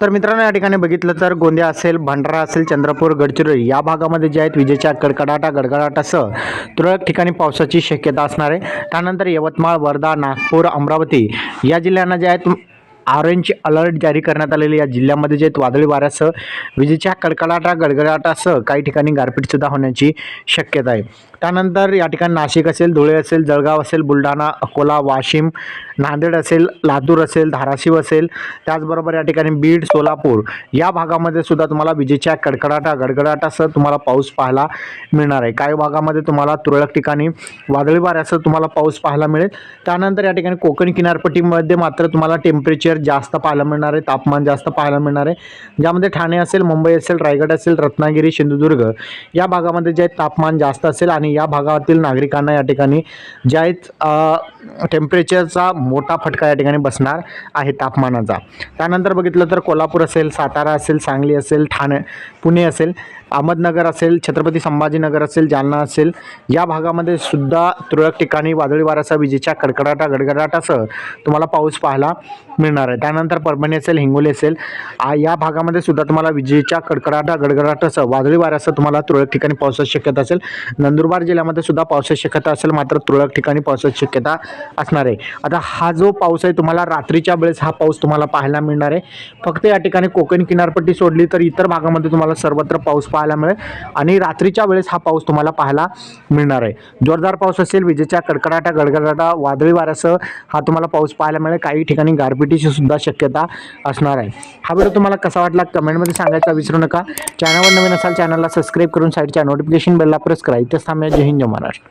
तर मित्रांनो या ठिकाणी बघितलं तर गोंदिया असेल भंडारा असेल चंद्रपूर गडचिरोली या भागामध्ये जे आहेत विजेच्या कडकडाटा गडगडाटासह तुरळक ठिकाणी पावसाची शक्यता असणार आहे. त्यानंतर यवतमाळ वर्धा नागपूर अमरावती या जिल्ह्यांना जे आहेत ऑरेंज अलर्ट जारी करण्यात आलेले या जिल्ह्यामध्ये जे आहेत वादळी वाऱ्यासह विजेच्या कडकडाटा गडगडाटासह काही ठिकाणी गारपीटसुद्धा होण्याची शक्यता आहे. त्यानंतर या ठिकाणी नाशिक असेल धुळे असेल जळगाव असेल बुलढाणा अकोला वाशिम नांदेड असेल लातूर असेल धाराशिव असेल त्याचबरोबर या ठिकाणी बीड सोलापूर या भागामध्ये सुद्धा तुम्हाला विजेच्या कडकडाटा गडगडाटासह तुम्हाला पाऊस पाहायला मिळणार आहे. काही भागामध्ये तुम्हाला तुरळक ठिकाणी वादळी वाऱ्यासह तुम्हाला पाऊस पाहायला मिळेल. त्यानंतर या ठिकाणी कोकण किनारपट्टीमध्ये मात्र तुम्हाला टेम्परेचर जास्त पाहायला मिळणार आहे तापमान जास्त पाहायला मिळणार आहे. ज्यामध्ये ठाणे असेल मुंबई असेल रायगड असेल रत्नागिरी सिंधुदुर्ग या भागामध्ये जे तापमान जास्त असेल आणि या भागातील नागरिकांना या ठिकाणी ज्या आहेत टेम्परेचरचा मोठा फटका या ठिकाणी बसणार आहे तापमानाचा. त्यानंतर बघितलं तर कोल्हापूर असेल सातारा असेल सांगली असेल ठाणे पुणे असेल. अहमदनगर असेल छत्रपती संभाजीनगर असेल जालना असेल या भागामध्ये सुद्धा तुरळक ठिकाणी वादळी वाऱ्यासह विजेच्या कडकडाटा गडगडाटासह तुम्हाला पाऊस पाहायला मिळणार आहे. त्यानंतर परभणी असेल हिंगोली असेल या भागामध्ये सुद्धा तुम्हाला विजेच्या कडकडाटा गडगडाटासह वादळी वाऱ्यासह तुम्हाला तुरळक ठिकाणी पावसाची शक्यता असेल. नंदुरबार जिल्ह्यामध्ये सुद्धा पावसाची शक्यता असेल मात्र तुरळक ठिकाणी पावसाची शक्यता असणार आहे. आता हा जो पाऊस आहे तुम्हाला रात्रीच्या वेळेस हा पाऊस तुम्हाला पाहायला मिळणार आहे. फक्त या ठिकाणी कोकण किनारपट्टी सोडली तर इतर भागामध्ये तुम्हाला सर्वत्र पाऊस पाहायला मिळेल आणि रात्रीच्या वेळेस हा पाऊस तुम्हाला पाहायला मिळणार आहे. जोरदार पाऊस असेल विजेच्या कडकडाटा गडगडाटा वादळी वाऱ्यासह हा तुम्हाला पाऊस पाहायला मिळेल. काही ठिकाणी गारपिटीची सुद्धा शक्यता असणार आहे. हा व्हिडिओ तुम्हाला कसा वाटला कमेंटमध्ये सांगायचा विसरू नका. चॅनलवर नवीन असाल चॅनलला सबस्क्राईब करून साईडच्या नोटिफिकेशन बेलला प्रेस करा. इथेच थांबया. जय हिंद जय महाराष्ट्र.